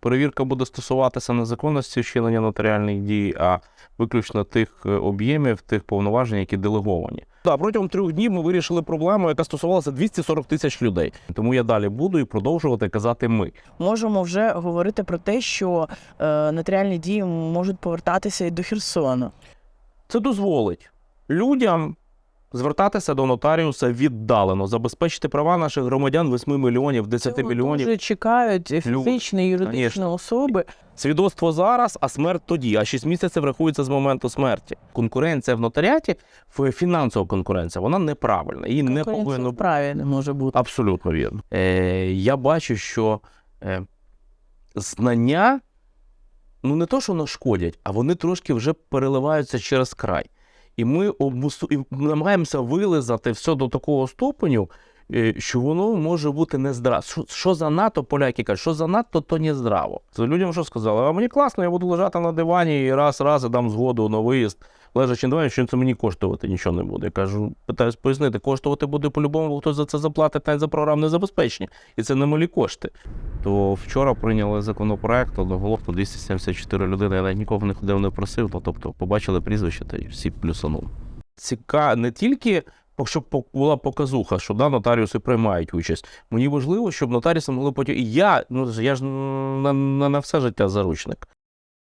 перевірка буде стосуватися незаконності вчинення нотаріальних дій, а виключно тих е, об'ємів, тих повноважень, які делеговані. Да, протягом трьох днів ми вирішили проблему, яка стосувалася 240 тисяч людей. Тому я далі буду і продовжувати казати ми. Можемо вже говорити про те, що е, нотаріальні дії можуть повертатися і до Херсона. Це дозволить людям звертатися до нотаріуса віддалено, забезпечити права наших громадян 8 мільйонів, 10 Цього мільйонів. Дуже чекають фізичні і юридичні Конечно. особи. Свідоцтво зараз, а смерть тоді, а 6 місяців рахується з моменту смерті. Конкуренція в нотаріаті, фінансова конкуренція, вона неправильна. Її не повинно праві не може бути. Абсолютно вірно. Е, я бачу, що е, знання ну не то, що нашкодять, а вони трошки вже переливаються через край. І ми обмусу... і намагаємося вилизати все до такого ступеню, е, що воно може бути нездраво. Що, що занадто, поляки кажуть, що за НАТО, то не здраво. Це людям що сказали? А мені класно, я буду лежати на дивані і раз раз і дам згоду на виїзд. Лежачи на дивані, що це мені коштувати нічого не буде. Я кажу, питаюсь пояснити, коштувати буде по-любому, бо хтось за це заплатить навіть за програмне забезпечення. І це не малі кошти. То вчора прийняли законопроект, одноголосно 274 людини. Я навіть нікого не ходив, не просив. Ну, тобто побачили прізвище та й всі плюсанули. Ціка не тільки щоб була показуха, що да, нотаріуси приймають участь. Мені важливо, щоб нотаріуси могли потім. І я, ну я ж на, на, на все життя заручник.